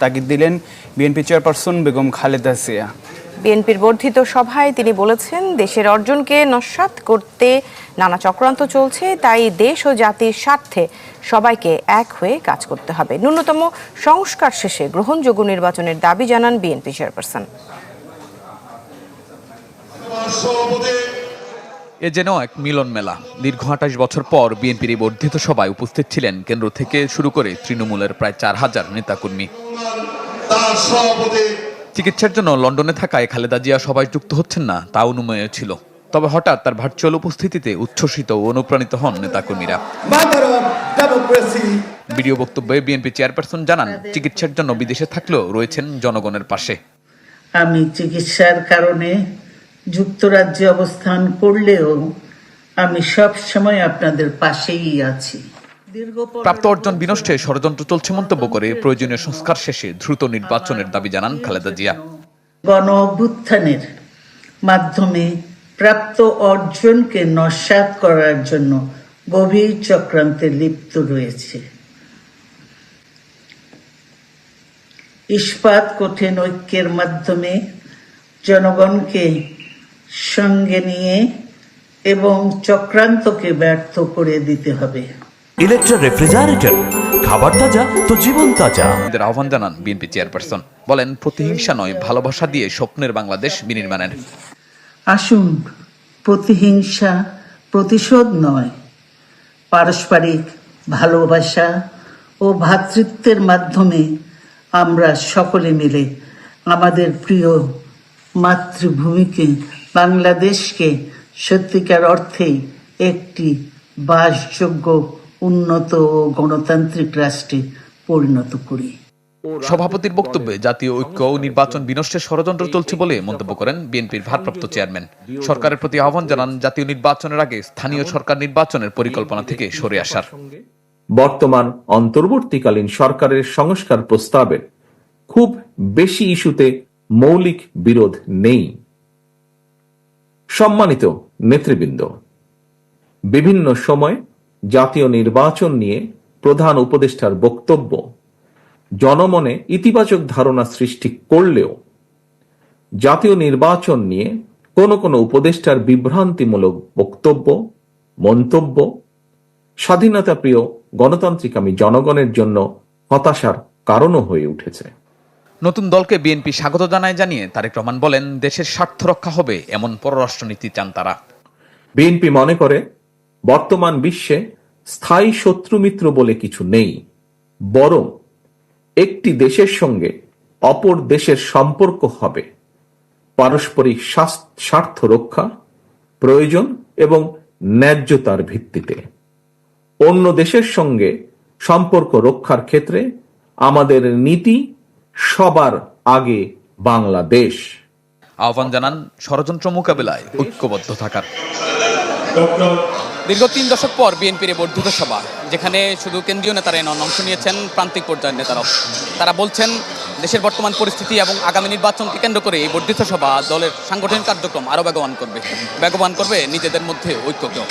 তাগিদ দিলেন বিএনপি চেয়ারপারসন বেগম খালেদা জিয়া। বিএনপির বর্ধিত সভায় তিনি বলেছেন দেশের অর্জনকে নস্যাৎ করতে নানা চক্রান্ত চলছে তাই দেশ ও জাতির স্বার্থে সবাইকে এক হয়ে কাজ করতে হবে। ন্যূনতম সংস্কার শেষে গ্রহণযোগ্য নির্বাচনের দাবি জানান বিএনপি চেয়ারপারসন। এ যেন এক মিলন মেলা। দীর্ঘ আঠাশ বছর পর বিএনপির বর্ধিত সভায় উপস্থিত ছিলেন কেন্দ্র থেকে শুরু করে তৃণমূলের প্রায় চার হাজার নেতাকর্মী। চিকিৎসার জন্য লন্ডনে থাকায় খালেদা জিয়া সবাই যুক্ত হচ্ছেন না তা অনুমেয় ছিল। তবে হঠাৎ তার ভার্চুয়াল উপস্থিতিতে উচ্ছ্বসিত ও অনুপ্রাণিত হন নেতাকর্মীরা. ভিডিও বক্তব্যে বিএনপি চেয়ারপারসন জানান চিকিৎসার জন্য বিদেশে থাকলেও রয়েছেন জনগণের পাশে। আমি চিকিৎসার কারণে যুক্তরাজ্যে অবস্থান করলেও আমি সব সময় আপনাদের পাশেই আছি। প্রাপ্ত অর্জন বিনষ্টে ষড়যন্ত্র চলছে মন্তব্য করে প্রয়োজনীয় সংস্কার শেষে দ্রুত নির্বাচনের দাবি জানান খালেদা জিয়া। গণ অভ্যুত্থানের মাধ্যমে প্রাপ্ত অর্জনকে নস্যাৎ করার জন্য গভীর চক্রান্তে লিপ্ত রয়েছে। ইস্পাত কঠিন ঐক্যের মাধ্যমে জনগণকে সঙ্গে নিয়ে এবং চক্রান্তকে ব্যর্থ করে দিতে হবে। ইলেকট্রা রেফ্রিজারেটর খাবার তাজা তো জীবন তাজা। এদের আহ্বান জানান বিএনপি চেয়ারপারসন। বলেন প্রতিহিংসা নয় ভালোবাসা দিয়ে স্বপ্নের বাংলাদেশ বিনির্মাণের। আসুন প্রতিহিংসা প্রতিশোধ নয়। পারস্পরিক ভালোবাসা ও ভ্রাতৃত্বের মাধ্যমে আমরা সকলে মিলে আমাদের প্রিয় মাতৃভূমিকে বাংলাদেশকে সত্যিকার অর্থেই একটি বাসযোগ্য উন্নত গণতান্ত্রিক রাষ্ট্রে পরিণত করি। সভাপতির বক্তব্যে জাতীয় ঐক্য ও নির্বাচন বিনষ্টের ষড়যন্ত্র চলছে বলে মন্তব্য করেন বিএনপির ভারপ্রাপ্ত চেয়ারম্যান। সরকারের প্রতি আহ্বান জানান জাতীয় নির্বাচনের আগে স্থানীয় সরকার নির্বাচনের পরিকল্পনা থেকে সরে আসার। বর্তমান অন্তর্বর্তীকালীন সরকারের সংস্কার প্রস্তাবে খুব বেশি ইস্যুতে মৌলিক বিরোধ নেই। সম্মানিত নেতৃবৃন্দ বিভিন্ন সময় জাতীয় নির্বাচন নিয়ে প্রধান উপদেষ্টার বক্তব্য। জনমনে ইতিবাচক ধারণা সৃষ্টি করলেও জাতীয় নির্বাচন নিয়ে কোন কোন উপদেষ্টার বিভ্রান্তিমূলক বক্তব্য মন্তব্য স্বাধীনতা প্রিয় গণতান্ত্রিকামী জনগণের জন্য হতাশার কারণও হয়ে উঠেছে। নতুন দলকে বিএনপি স্বাগত জানায় জানিয়ে তারেক রহমান বলেন দেশের স্বার্থ রক্ষা হবে এমন পররাষ্ট্রনীতি চান তারা। বিএনপি মনে করে বর্তমান বিশ্বে স্থায়ী শত্রু মিত্র বলে কিছু নেই বরং একটি দেশের সঙ্গে অপর দেশের সম্পর্ক হবে। পারস্পরিক স্বার্থ রক্ষা প্রয়োজন এবং ন্যায্যতার ভিত্তিতে। অন্য দেশের সঙ্গে সম্পর্ক রক্ষার ক্ষেত্রে আমাদের নীতি সবার আগে বাংলাদেশ। আহ্বান জানান ষড়যন্ত্র মোকাবেলায় ঐক্যবদ্ধ থাকার। ডক্টর দীর্ঘ তিন দশক পর বিএনপির এবার বর্ধিত সভা, যেখানে শুধু কেন্দ্রীয় নেতারা নন অংশ নিয়েছেন, প্রান্তিক পর্যায়ের নেতারাও। তারা বলছেন, দেশের বর্তমান পরিস্থিতি এবং আগামী নির্বাচনকে কেন্দ্র করে এই বর্ধিত সভা দলের সাংগঠনিক কার্যক্রম আরও বেগবান করবে বেগবান করবে নিজেদের মধ্যে ঐক্যকেও